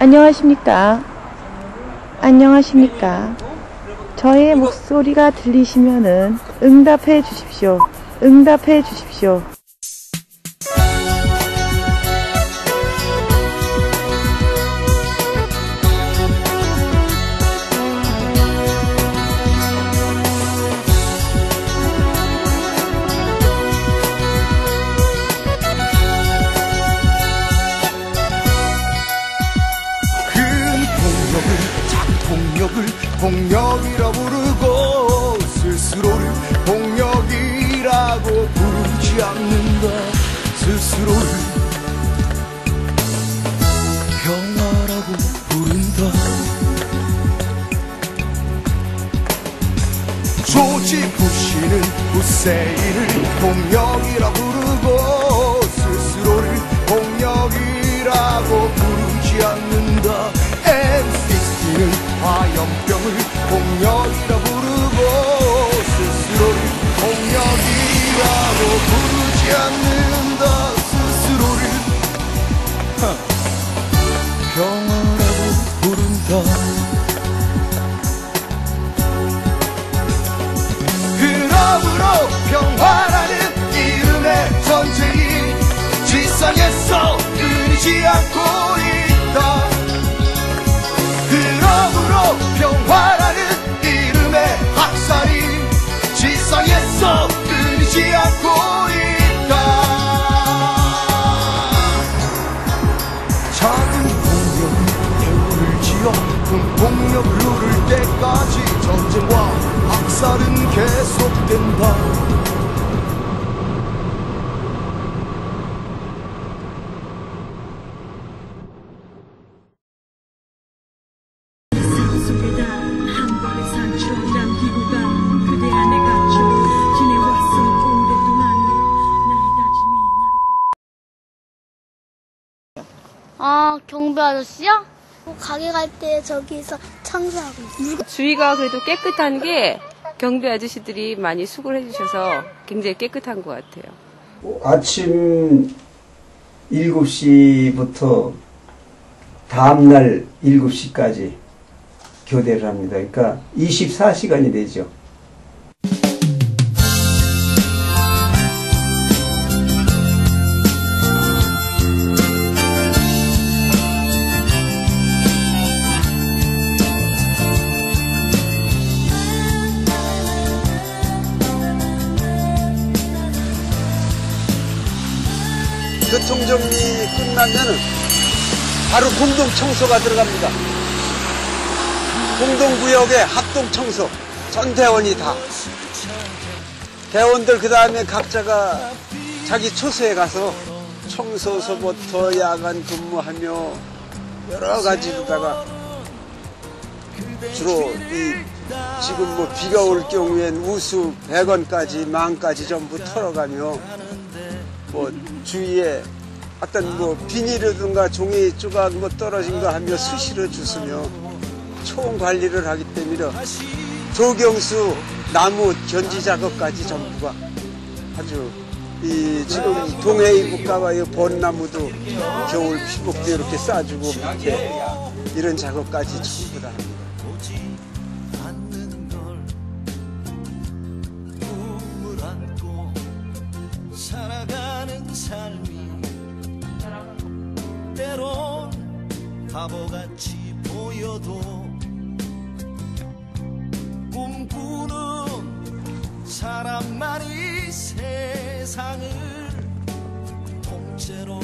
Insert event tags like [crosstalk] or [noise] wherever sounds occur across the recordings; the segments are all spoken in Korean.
안녕하십니까? 안녕하십니까? 저의 목소리가 들리시면은 응답해 주십시오. 응답해 주십시오. 폭력이라 부르고 스스로를 폭력이라고 부르지 않는다. 스스로를 평화라고 부른다. 조지 부시는 후세인을 폭력이라 부르고 끊이지 않고 있다. 그러므로 평화라는 이름의 학살이 지상에서 끊이지 않고 있다. 작은 폭력은 대우를 지어 큰 폭력을 누를 때까지 전쟁과 학살은 계속된다 아, 경비 아저씨요? 가게 갈 때 저기서 청소하고 있어요. 주위가 그래도 깨끗한 게 경비 아저씨들이 많이 수고를 해주셔서 굉장히 깨끗한 것 같아요. 아침 7시부터 다음날 7시까지 교대를 합니다. 그러니까 24시간이 되죠. 끝나면은 바로 공동청소가 들어갑니다. 공동구역의 합동청소 전 대원이 다 대원들 그 다음에 각자가 자기 초소에 가서 청소서부터 야간 근무하며 여러 가지로다가 주로 이 지금 뭐 비가 올 경우엔 우수 100원까지 만까지 전부 털어가며 뭐 주위에 어떤 뭐 비닐이든가 종이 조각 뭐 떨어진 거 하며 수시로 주스며 총 관리를 하기 때문에 조경수 나무 견지 작업까지 전부가 아주 이 지금 동해이 국가와 이 벚나무도 겨울 피복도 이렇게 싸주고 밑에 이런 작업까지 전부 다 합니다. 바보같이 보여도 꿈꾸는 사람만이 세상을 통째로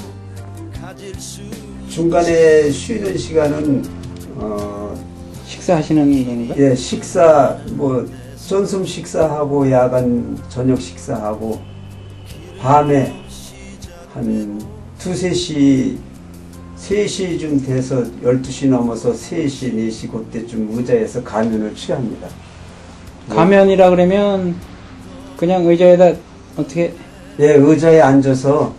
가질 수 중간에 쉬는 시간은 어, 식사하시는 건가? 예, 식사 뭐 전숨 식사하고 야간 저녁 식사하고 밤에 한 두세 시 3시쯤 돼서 12시 넘어서 3시, 4시 그때쯤 의자에서 가면을 취합니다. 가면이라 그러면 그냥 의자에다 어떻게 예, 의자에 앉아서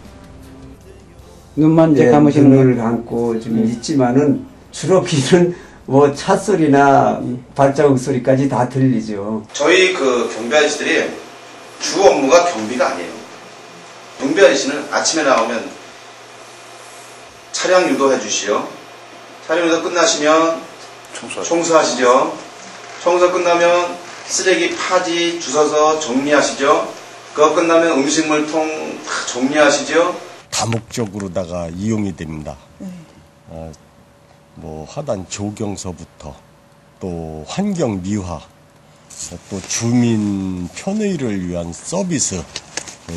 눈만 이제 예, 감으시는 눈을 거예요? 감고 좀 예. 있지만은 주로 귀는 뭐 차 소리나 발자국 소리까지 다 들리죠. 저희 그 경비 아저씨들이 주 업무가 경비가 아니에요. 경비 아저씨는 아침에 나오면 차량 유도해 주시오. 차림에서 끝나시면 청소하시죠. 청소 끝나면 쓰레기 파지 주워서 정리하시죠. 그거 끝나면 음식물 통 다 정리하시죠. 다목적으로다가 이용이 됩니다. 어, 뭐 하단 조경서부터 또 환경 미화, 또 주민 편의를 위한 서비스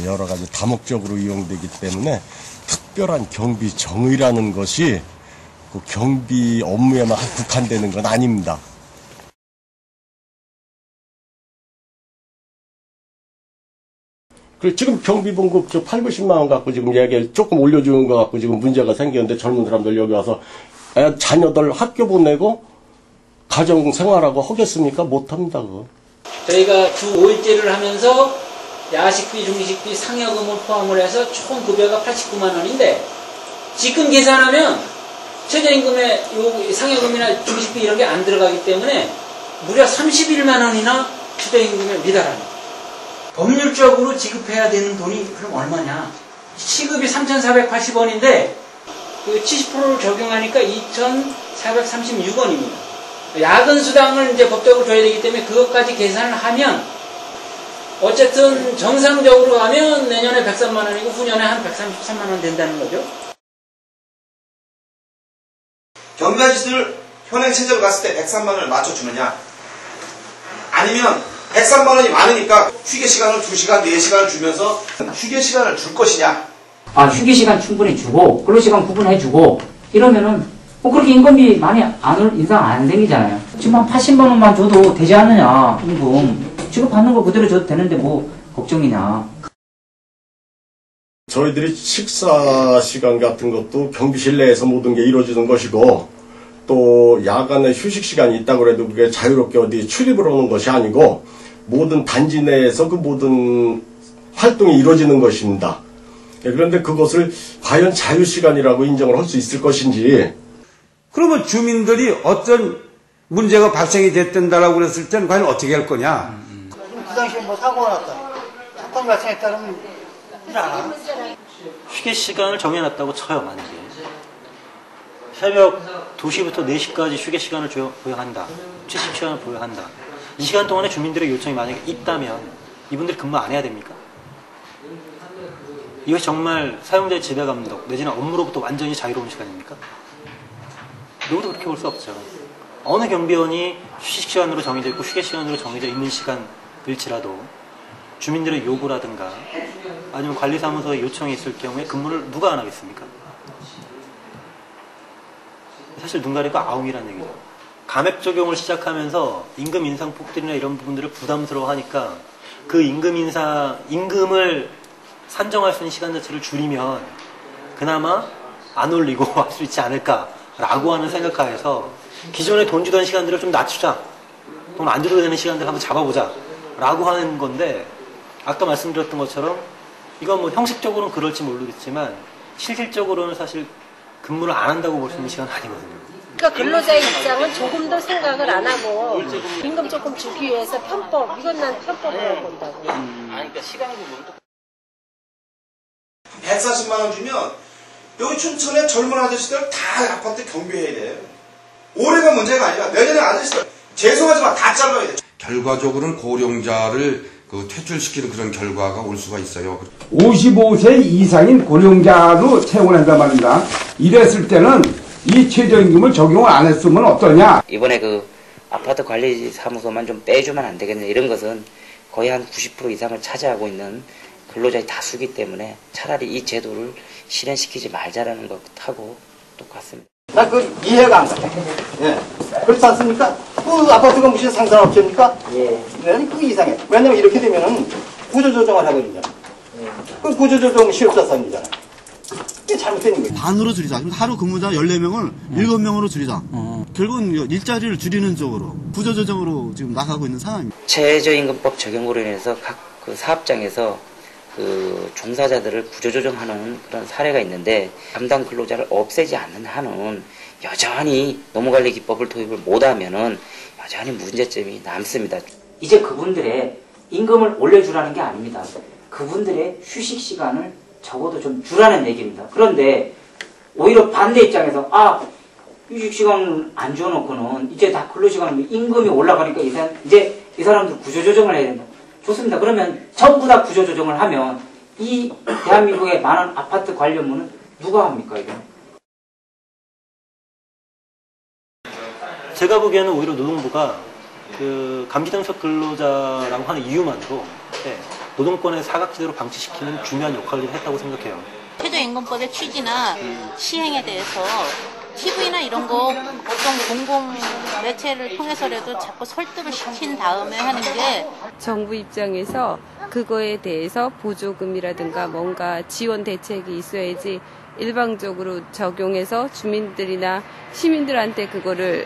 여러 가지 다목적으로 이용되기 때문에 특별한 경비 정의라는 것이 그 경비 업무에만 국한되는 건 아닙니다. 그 지금 경비봉급 저 8, 90만 원 갖고 지금 얘기 조금 올려주는 거 갖고 지금 문제가 생겼는데 젊은 사람들 여기 와서 애, 자녀들 학교 보내고 가정 생활하고 하겠습니까? 못합니다 그거. 저희가 주 5일제를 하면서 야식비, 중식비, 상여금을 포함을 해서 총 급여가 89만 원인데 지금 계산하면 최저임금에 요 상여금이나 중식비 이런 게 안 들어가기 때문에 무려 31만 원이나 최저임금에 미달합니다. 법률적으로 지급해야 되는 돈이 그럼 얼마냐? 시급이 3,480원인데 그 70%를 적용하니까 2,436원입니다. 야근 수당을 이제 법적으로 줘야 되기 때문에 그것까지 계산을 하면 어쨌든 정상적으로 하면 내년에 103만 원이고 후년에 한 133만 원 된다는 거죠. 경비 아저씨들 현행 체제로 갔을 때 103만 원을 맞춰주느냐? 아니면 103만 원이 많으니까 휴게 시간을 2시간, 4시간을 주면서 휴게 시간을 줄 것이냐? 아, 휴게 시간 충분히 주고, 근로 시간 구분해 주고, 이러면은, 뭐 그렇게 임금이 많이 안, 올- 인상 안 생기잖아요. 지금 한 80만 원만 줘도 되지 않느냐, 임금. 지금 받는 거 그대로 줘도 되는데 뭐, 걱정이냐. 저희들이 식사 시간 같은 것도 경비실 내에서 모든 게 이루어지는 것이고 또 야간에 휴식 시간이 있다고 해도 그게 자유롭게 어디 출입을 하는 것이 아니고 모든 단지 내에서 그 모든 활동이 이루어지는 것입니다. 예, 그런데 그것을 과연 자유 시간이라고 인정을 할 수 있을 것인지 그러면 주민들이 어떤 문제가 발생이 됐던다라고 그랬을 때는 과연 어떻게 할 거냐? 그 당시에 뭐 사고가 났다. 사건 발생했다면 일안 휴게 시간을 정해놨다고 쳐요, 만약에. 새벽 2시부터 4시까지 휴게 시간을 조- 보유한다. 70시간을 보유한다. 이 시간 동안에 주민들의 요청이 만약에 있다면 이분들이 근무 안 해야 됩니까? 이것이 정말 사용자의 지배 감독 내지는 업무로부터 완전히 자유로운 시간입니까? 누구도 그렇게 볼 수 없죠. 어느 경비원이 휴식 시간으로 정해져 있고 휴게 시간으로 정해져 있는 시간 일지라도 주민들의 요구라든가 아니면 관리사무소에 요청이 있을 경우에 근무를 누가 안 하겠습니까? 사실 눈 가리고 아웅이라는 얘기죠. 감액 적용을 시작하면서 임금 인상 폭들이나 이런 부분들을 부담스러워하니까 그 임금 인사 임금을 산정할 수 있는 시간 자체를 줄이면 그나마 안 올리고 [laughs] 할 수 있지 않을까라고 하는 생각하에서 기존에 돈 주던 시간들을 좀 낮추자. 돈 안 줘도 되는 시간들 한번 잡아보자. 라고 하는 건데 아까 말씀드렸던 것처럼 이건 뭐 형식적으로는 그럴지 모르겠지만 실질적으로는 사실 근무를 안 한다고 볼 수 있는 시간은 아니거든요. 그러니까 근로자의 입장은 조금 더 생각을 안 하고 임금 조금 주기 위해서 편법 이건 난 편법으로 본다고. 아니 그러니까 시간 부분도 140만 원 주면 여기 춘천에 젊은 아저씨들 다 아파트 경비해야 돼. 올해가 문제가 아니라 내년에 아저씨들 죄송하지만 다 잘라야 돼. 결과적으로는 고령자를 그 퇴출시키는 그런 결과가 올 수가 있어요. 55세 이상인 고령자로 채용을 한단 말입니다. 이랬을 때는 이 최저임금을 적용을 안 했으면 어떠냐? 이번에 그 아파트 관리 사무소만 좀 빼주면 안 되겠냐 이런 것은 거의 한 90% 이상을 차지하고 있는 근로자의 다수기 때문에 차라리 이 제도를 실현시키지 말자라는 것하고 똑같습니다. 나 그 이해가 안 가. 예. 그렇지 않습니까? 그 아파트가 무슨 상산업체입니까? 예. 네, 그 이상해. 왜냐면 이렇게 되면은 구조조정을 해버리잖아. 그 구조조정 실업자산이잖아. 이게 잘못된 거예요. 반으로 줄이자. 하루 근무자 14명을 7명으로 줄이자. 결국은 일자리를 줄이는 쪽으로 구조조정으로 지금 나가고 있는 상황입니다. 최저임금법 적용으로 인해서 각 그 사업장에서 그 종사자들을 구조조정하는 그런 사례가 있는데 담당 근로자를 없애지 않는 한은 여전히 노무관리 기법을 도입을 못하면은 여전히 문제점이 남습니다. 이제 그분들의 임금을 올려주라는 게 아닙니다. 그분들의 휴식 시간을 적어도 좀 주라는 얘기입니다. 그런데 오히려 반대 입장에서 아 휴식 시간을 안 줘놓고는 이제 다 근로 시간을 임금이 올라가니까 이 사람, 이제 이 사람들 구조 조정을 해야 된다. 좋습니다. 그러면 전부 다 구조 조정을 하면 이 대한민국의 많은 아파트 관련문은 누가 합니까 이거? 제가 보기에는 오히려 노동부가 그 감기당석 근로자라고 하는 이유만으로 예, 노동권의 사각지대로 방치시키는 중요한 역할을 했다고 생각해요. 최저임금법의 취지나 시행에 대해서 TV나 이런 거 어떤 공공 매체를 통해서라도 자꾸 설득을 시킨 다음에 하는 게 정부 입장에서 그거에 대해서 보조금이라든가 뭔가 지원 대책이 있어야지 일방적으로 적용해서 주민들이나 시민들한테 그거를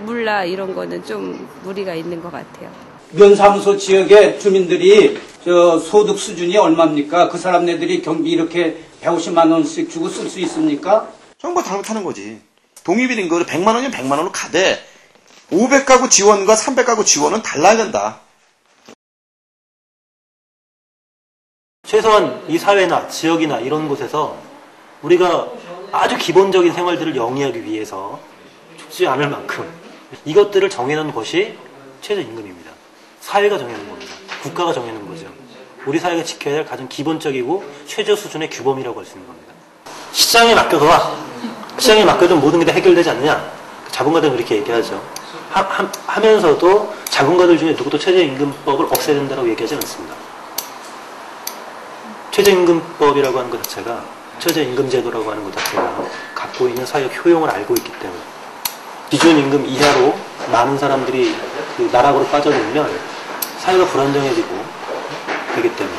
물라 이런 거는 좀 무리가 있는 것 같아요. 면사무소 지역의 주민들이 저 소득 수준이 얼마입니까? 그 사람네들이 경비 이렇게 150만 원씩 주고 쓸 수 있습니까? 정부가 잘못하는 거지. 동의비린 거를 100만 원이면 100만 원으로 가되 500가구 지원과 300가구 지원은 달라야 된다. 최소한 이 사회나 지역이나 이런 곳에서 우리가 아주 기본적인 생활들을 영위하기 위해서 죽지 않을 만큼 이것들을 정해놓은 것이 최저임금입니다. 사회가 정해놓은 겁니다. 국가가 정해놓은 거죠. 우리 사회가 지켜야 할 가장 기본적이고 최저 수준의 규범이라고 할 수 있는 겁니다. 시장에 맡겨둬라. 시장에 맡겨둔 모든 게 다 해결되지 않느냐. 자본가들은 그렇게 얘기하죠. 하, 면서도 자본가들 중에 누구도 최저임금법을 없애야 된다고 얘기하지 않습니다. 최저임금법이라고 하는 것 자체가 최저임금제도라고 하는 것 자체가 갖고 있는 사회적 효용을 알고 있기 때문에 기준 임금 이하로 많은 사람들이 그 나락으로 빠져들면 사회가 불안정해지고 되기 때문에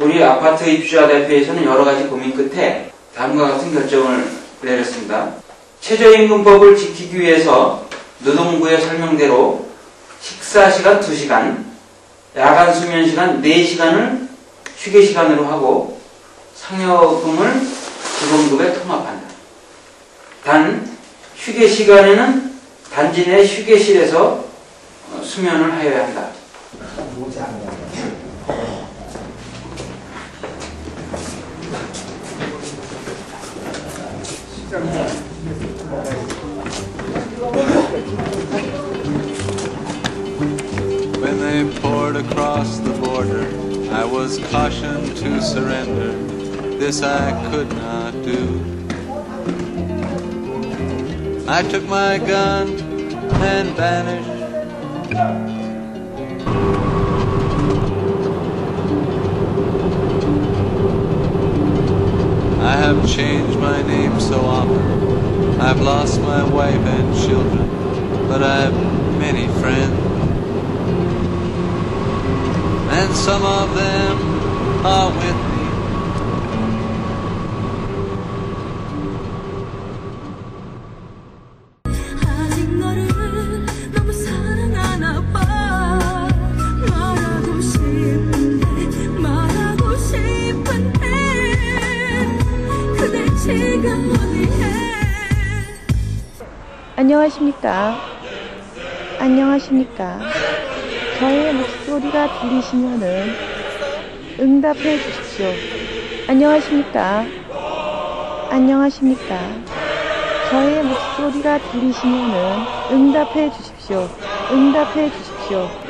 우리 아파트 입주자 대표에서는 여러 가지 고민 끝에 다음과 같은 결정을 내렸습니다. 최저임금법을 지키기 위해서 노동부의 설명대로 식사 시간 2시간, 야간 수면 시간 4시간을 휴게 시간으로 하고 상여금을 기본급에 통합한다. 단 휴게 시간에는 단지 내 휴게실에서 어, 수면을 하여야 한다. When they poured across the border, I was cautioned to surrender. This I could not do. I took my gun and vanished. 안녕하십니까. 안녕하십니까. 저의 목소리가 들리시면은 응답해 주십시오. 안녕하십니까. 안녕하십니까. 저의 목소리가 들리시면은 응답해 주십시오. 응답해 주십시오.